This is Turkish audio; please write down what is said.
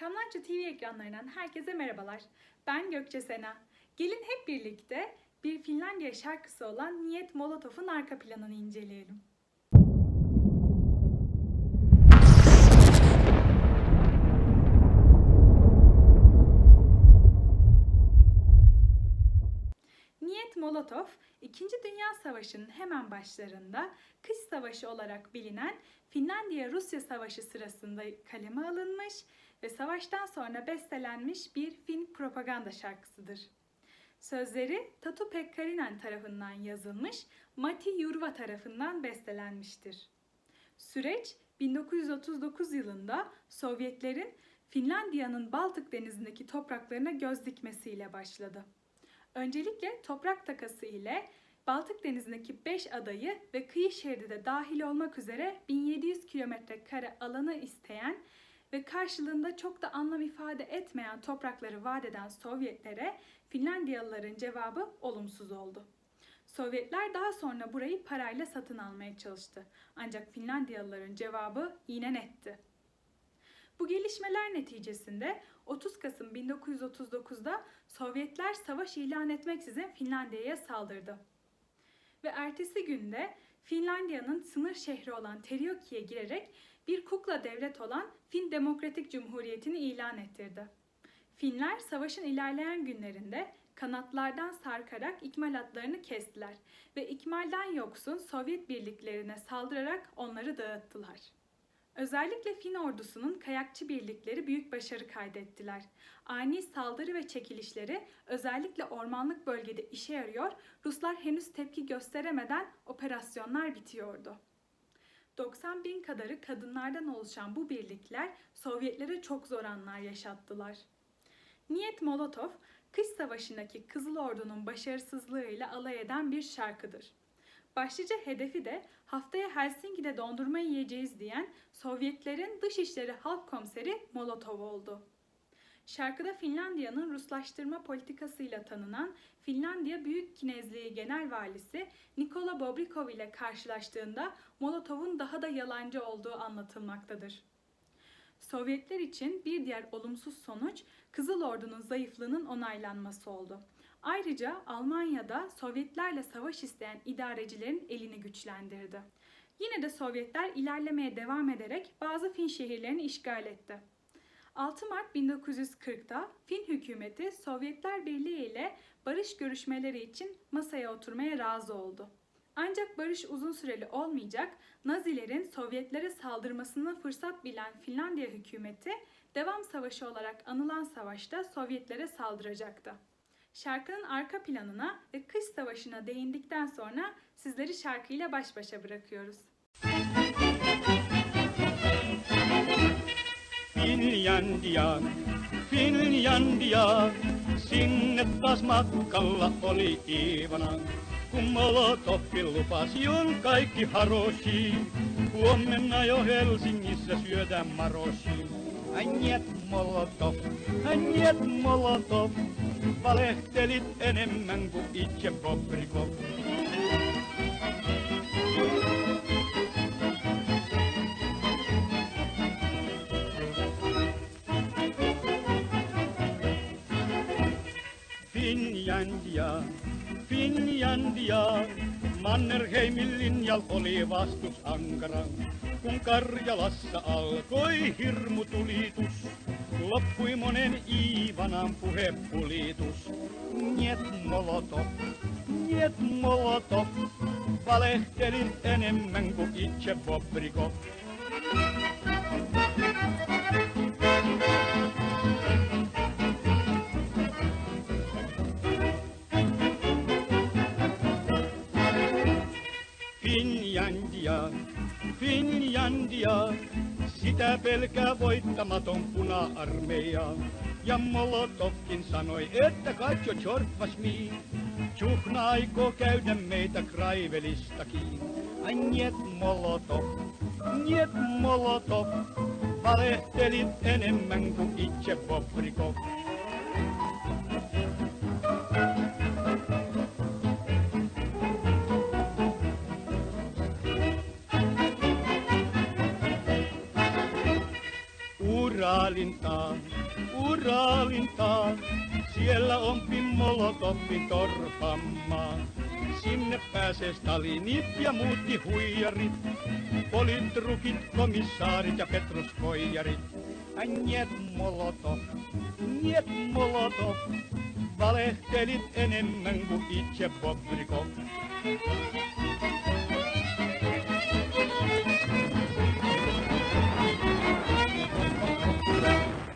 Kamlanca TV ekranlarından herkese merhabalar. Ben Gökçe Sena. Gelin hep birlikte bir Finlandiya şarkısı olan Niyet Molotov'un arka planını inceleyelim. Niyet Molotov, İkinci Dünya Savaşı'nın hemen başlarında kış savaşı olarak bilinen Finlandiya-Rusya Savaşı sırasında kaleme alınmış ve savaştan sonra bestelenmiş bir Fin propaganda şarkısıdır. Sözleri Tatu Pekkarinen tarafından yazılmış, Mati Jurva tarafından bestelenmiştir. Süreç 1939 yılında Sovyetlerin Finlandiya'nın Baltık Denizi'ndeki topraklarına göz dikmesiyle başladı. Öncelikle toprak takası ile Baltık Denizi'ndeki 5 adayı ve kıyı şeridi de dahil olmak üzere 1700 kilometre kare alanı isteyen ve karşılığında çok da anlam ifade etmeyen toprakları vaat eden Sovyetlere Finlandiyalıların cevabı olumsuz oldu. Sovyetler daha sonra burayı parayla satın almaya çalıştı. Ancak Finlandiyalıların cevabı yine netti. Bu gelişmeler neticesinde 30 Kasım 1939'da Sovyetler savaş ilan etmeksizin Finlandiya'ya saldırdı. Ve ertesi günde Finlandiya'nın sınır şehri olan Terioki'ye girerek bir kukla devlet olan Fin Demokratik Cumhuriyeti'ni ilan ettirdi. Finler savaşın ilerleyen günlerinde kanatlardan sarkarak ikmal hatlarını kestiler ve ikmalden yoksun Sovyet birliklerine saldırarak onları dağıttılar. Özellikle Fin ordusunun kayakçı birlikleri büyük başarı kaydettiler. Ani saldırı ve çekilişleri özellikle ormanlık bölgede işe yarıyor, Ruslar henüz tepki gösteremeden operasyonlar bitiyordu. 90 bin kadarı kadınlardan oluşan bu birlikler Sovyetlere çok zor anlar yaşattılar. Niyet Molotov, kış savaşındaki Kızıl Ordu'nun başarısızlığıyla alay eden bir şarkıdır. Başlıca hedefi de haftaya Helsinki'de dondurma yiyeceğiz diyen Sovyetlerin Dışişleri Halk Komiseri Molotov oldu. Şarkıda Finlandiya'nın Ruslaştırma politikasıyla tanınan Finlandiya Büyük Kinezliği Genel Valisi Nikola Bobrikov ile karşılaştığında Molotov'un daha da yalancı olduğu anlatılmaktadır. Sovyetler için bir diğer olumsuz sonuç Kızıl Ordu'nun zayıflığının onaylanması oldu. Ayrıca Almanya'da Sovyetlerle savaş isteyen idarecilerin elini güçlendirdi. Yine de Sovyetler ilerlemeye devam ederek bazı Fin şehirlerini işgal etti. 6 Mart 1940'da Fin hükümeti Sovyetler Birliği ile barış görüşmeleri için masaya oturmaya razı oldu. Ancak barış uzun süreli olmayacak, Nazilerin Sovyetlere saldırmasını fırsat bilen Finlandiya hükümeti devam savaşı olarak anılan savaşta Sovyetlere saldıracaktı. Şarkının arka planına ve kış savaşına değindikten sonra sizleri şarkıyla baş başa bırakıyoruz. Finlandia, Finlandia, sinne taas matkalla oli Iivana. Kun Molotovkin lupasi on kaikki haroshi, huomenna jo Helsingissä syödään maroshi. Anjet Molotov, Anjet Molotov, valehtelit enemmän kuin itse Bobrikov. Finlandia, Finlandia. Mannerheimin linjal oli vastus ankara, kun Karjalassa alkoi hirmutulitus. Loppui monen Iivanan puhepulitus. Niet Molotov, niet Molotov, valehtelit enemmän kuin itse Bobrikov. Finlandia, sitä pelkää voittamaton puna-armeija. Ja Molotovkin sanoi, että katso Chortvas mi. Tjuhna aikoo käydä meitä Kraivelistakin. Ai niet Molotov, niet Molotov, valehtelit enemmän kuin itse Bobrikov. Uralintaa, Uralintaa. Siellä on Molotovin torpammaa. Sinne pääsee Stalinit ja muutkin huijarit. Politrukit, komissaarit ja petruskoijarit. Njet Molotov, njet Molotov. Valehtelit enemmän kuin itse Bobrikov.